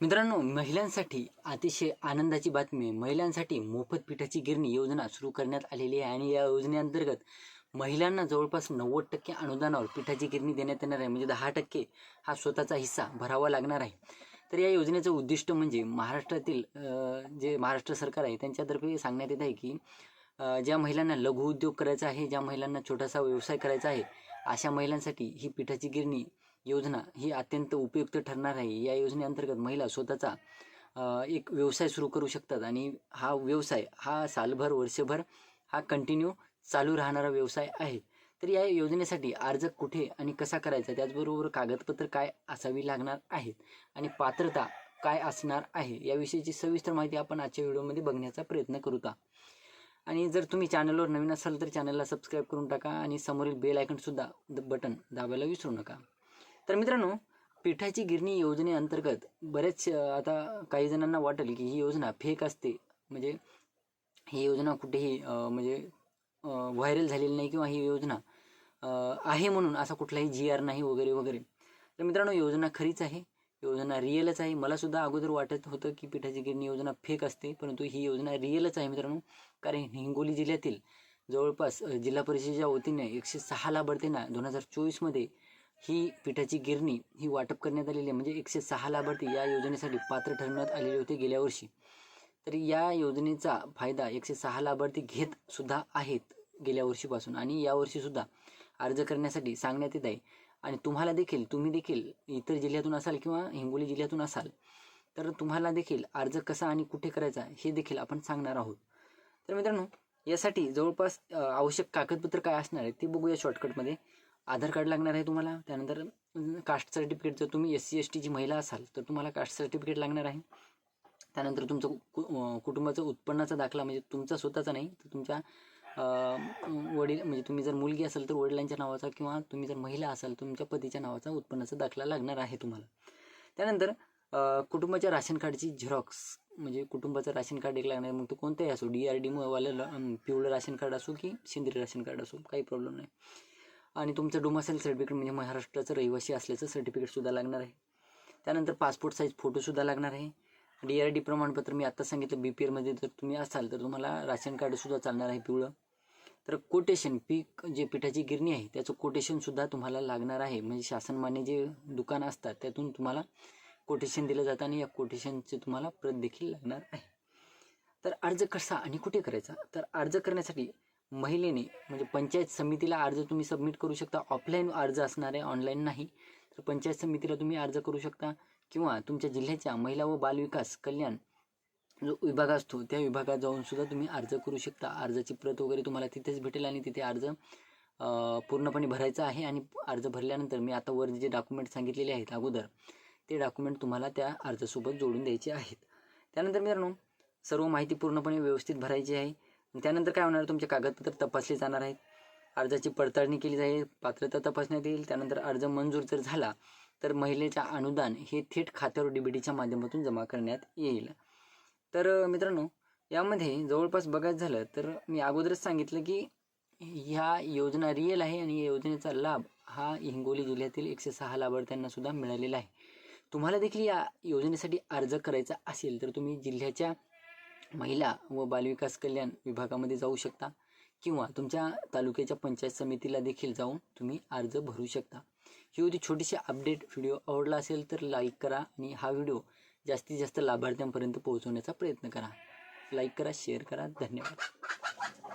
मित्रांनो महिलांसाठी अतिशय आनंदाची बातमी महिलांसाठी मोफत पिठाची गिरणी योजना सुरू करण्यात आलेली आहे आणि या योजनेअंतर्गत महिलांना जवळपास नव्वद टक्के अनुदानावर पिठाची गिरणी देण्यात येणार आहे. म्हणजे दहा टक्के हा स्वतःचा हिस्सा भरावा लागणार आहे. तर या योजनेचं उद्दिष्ट म्हणजे महाराष्ट्रातील जे महाराष्ट्र सरकार आहे त्यांच्यातर्फे सांगण्यात येत आहे की ज्या महिलांना लघु उद्योग करायचा आहे ज्या महिलांना छोटासा व्यवसाय करायचा आहे अशा महिलांसाठी ही पिठाची गिरणी योजना ही अत्यंत उपयुक्त ठरणार आहे. या योजनेअंतर्गत महिला स्वतःचा एक व्यवसाय सुरू करू शकतात आणि हा व्यवसाय हा सालभर वर्षभर हा कंटिन्यू चालू राहणारा व्यवसाय आहे. तर या योजनेसाठी अर्ज कुठे आणि कसा करायचा? त्याचबरोबर कागदपत्र काय असावी लागणार आहेत? आणि पात्रता काय असणार आहे? याविषयीची सविस्तर माहिती आपण आजच्या व्हिडिओमध्ये बघण्याचा प्रयत्न करू आणि जर तुम्ही चॅनलवर नवीन असाल तर चॅनलला सबस्क्राईब करून टाका आणि समोरील बेल आयकनसुद्धा बटन दाबायला विसरू नका. तर मित्रांनो पिठाची गिरणी योजनेअंतर्गत बरेच आता काही जणांना वाटेल की ही योजना फेक असते. म्हणजे ही योजना कुठेही म्हणजे व्हायरल झालेली नाही किंवा ही योजना आहे म्हणून असा कुठलाही जी आर नाही वगैरे वगैरे. तर मित्रांनो योजना खरीच आहे. योजना रिअलच आहे. मलासुद्धा अगोदर वाटत होतं की पिठाची गिरणी योजना फेक असते परंतु ही योजना रिअलच आहे मित्रांनो. कारण हिंगोली जिल्ह्यातील जवळपास जिल्हा परिषदेच्या वतीने एकशे सहा लाभार्थींना दोन हजार चोवीसमध्ये ही पिठाची गिरणी ही वाटप करण्यात आलेली आहे. म्हणजे एकशे सहा लाभार्थी या योजनेसाठी पात्र ठरवण्यात आलेले होते गेल्या वर्षी. तर या योजनेचा फायदा एकशे सहा लाभार्थी घेत सुद्धा आहेत गेल्या वर्षीपासून. आणि यावर्षीसुद्धा अर्ज करण्यासाठी सांगण्यात येत आहे. आणि तुम्हाला देखील तुम्ही देखील इतर जिल्ह्यातून असाल किंवा हिंगोली जिल्ह्यातून असाल तर तुम्हाला देखील अर्ज कसा आणि कुठे करायचा हे देखील आपण सांगणार आहोत. तर मित्रांनो यासाठी जवळपास आवश्यक कागदपत्र काय असणार आहे ते बघूया शॉर्टकटमध्ये आधार कार्ड लागणार आहे तुम्हाला? त्यानंतर कास्ट सर्टिफिकेट जर तुम्ही एस सी एस टीची महिला असाल तर तुम्हाला कास्ट सर्टिफिकेट लागणार आहे. त्यानंतर तुमचं कु कुटुंबाचं उत्पन्नाचा दाखला म्हणजे तुमचा स्वतःचा नाही तर तुमच्या वडील म्हणजे तुम्ही जर मुलगी असाल तर वडिलांच्या नावाचा किंवा तुम्ही जर महिला असाल तुमच्या पतीच्या नावाचा उत्पन्नाचा दाखला लागणार आहे तुम्हाला. त्यानंतर कुटुंबाच्या राशन कार्डची झेरॉक्स म्हणजे कुटुंबाचं राशन कार्ड एक लागणार मग तो कोणताही असो डी आर डी वालं पिवळं राशन कार्ड असो की सेंद्रिय राशन कार्ड असो काही प्रॉब्लेम नाही. आणि तुमचं डोमासाईल सर्टिफिकेट म्हणजे महाराष्ट्राचं रहिवासी असल्याचं सर्टिफिकेटसुद्धा लागणार आहे. त्यानंतर पासपोर्ट साईज फोटोसुद्धा लागणार आहे. डी आर डी प्रमाणपत्र मी आत्ता सांगितलं बी पी एलमध्ये जर तुम्ही असाल तर तुम्हाला राशन कार्डसुद्धा चालणार आहे पिवळं. तर कोटेशन पीक जे पिठाची गिरणी आहे त्याचं कोटेशनसुद्धा तुम्हाला लागणार आहे. म्हणजे शासनमान्य जे दुकानं असतात त्यातून तुम्हाला कोटेशन दिलं जातं आणि या कोटेशनचे तुम्हाला प्रत देखील लागणार आहे. तर अर्ज कसा आणि कुठे करायचा? तर अर्ज करण्यासाठी महिलेने म्हणजे पंचायत समितीला अर्ज तुम्ही सबमिट करू शकता. ऑफलाईन अर्ज असणार आहे ऑनलाईन नाही. तर पंचायत समितीला तुम्ही अर्ज करू शकता. किंवा तुमच्या जिल्ह्याच्या महिला व बालविकास कल्याण जो विभाग असतो त्या विभागात जाऊन सुद्धा तुम्ही अर्ज करू शकता. अर्जाची प्रत वगैरे तुम्हाला तिथेच भेटेल आणि तिथे अर्ज पूर्णपणे भरायचा आहे. आणि अर्ज भरल्यानंतर मी आता वर जे डॉक्युमेंट सांगितलेले आहेत अगोदर ते डॉक्युमेंट तुम्हाला त्या अर्जासोबत जोडून द्यायचे आहेत. त्यानंतर मित्रांनो सर्व माहिती पूर्णपणे व्यवस्थित भरायची आहे. त्यानंतर काय होणार? तुमचे कागदपत्र तपासले जाणार आहेत. अर्जाची पडताळणी केली जाईल पात्रता तपासण्यात येईल. त्यानंतर अर्ज मंजूर जर झाला तर महिलेचा अनुदान हे थेट खात्यावर डीबीटीच्या माध्यमातून जमा करण्यात येईल. तर मित्रांनो यामध्ये जवळपास बघायचं झालं तर मी अगोदरच सांगितलं की ह्या योजना रिअल आहे आणि या योजनेचा लाभ हा हिंगोली जिल्ह्यातील एकशे सहा लाभार्थ्यांना सुद्धा मिळालेला आहे. तुम्हाला देखील या योजनेसाठी अर्ज करायचा असेल तर तुम्ही जिल्ह्याच्या महिला व बालविकास कल्याण विभागामध्ये जाऊ शकता किंवा तुमच्या तालुक्याच्या पंचायत समितीला देखील जाऊन तुम्ही अर्ज भरू शकता. ही होती छोटीशी अपडेट. व्हिडिओ आवडला असेल तर लाईक करा आणि हा व्हिडिओ जास्तीत जास्त लाभार्थ्यांपर्यंत पोहोचवण्याचा प्रयत्न करा. लाईक करा शेअर करा. धन्यवाद.